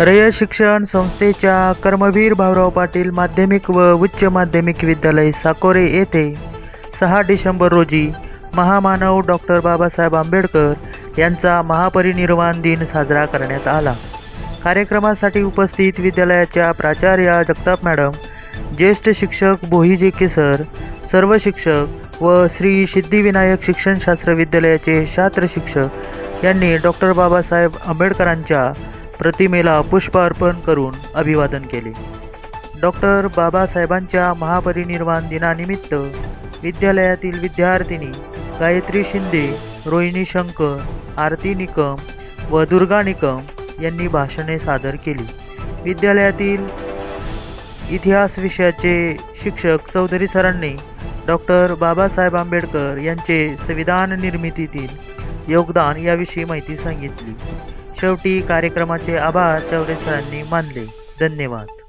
रय शिक्षण संस्थेच्या कर्मवीर भाऊराव पाटील माध्यमिक व उच्च माध्यमिक विद्यालय साकोरे येथे सहा डिसेंबर रोजी महामानव डॉक्टर बाबासाहेब आंबेडकर यांचा महापरिनिर्वाण दिन साजरा करण्यात आला. कार्यक्रमासाठी उपस्थित विद्यालयाच्या प्राचार्या जगताप मॅडम ज्येष्ठ शिक्षक बोहिजे केसर सर्व शिक्षक व श्री सिद्धिविनायक शिक्षणशास्त्र विद्यालयाचे शास्त्र शिक्षक यांनी डॉक्टर बाबासाहेब आंबेडकरांच्या प्रतिमेला पुष्प अर्पण करून अभिवादन केले. डॉक्टर बाबासाहेबांच्या महापरिनिर्वाण दिनानिमित्त विद्यालयातील विद्यार्थिनी गायत्री शिंदे रोहिणी शंकर आरती निकम व दुर्गा निकम यांनी भाषणे सादर केली. विद्यालयातील इतिहास विषयाचे शिक्षक चौधरी सरांनी डॉक्टर बाबासाहेब आंबेडकर यांचे संविधान निर्मितीतील योगदान याविषयी माहिती सांगितली. शेवटी कार्यक्रमाचे आभार चौधरी सरांनी मानले. धन्यवाद.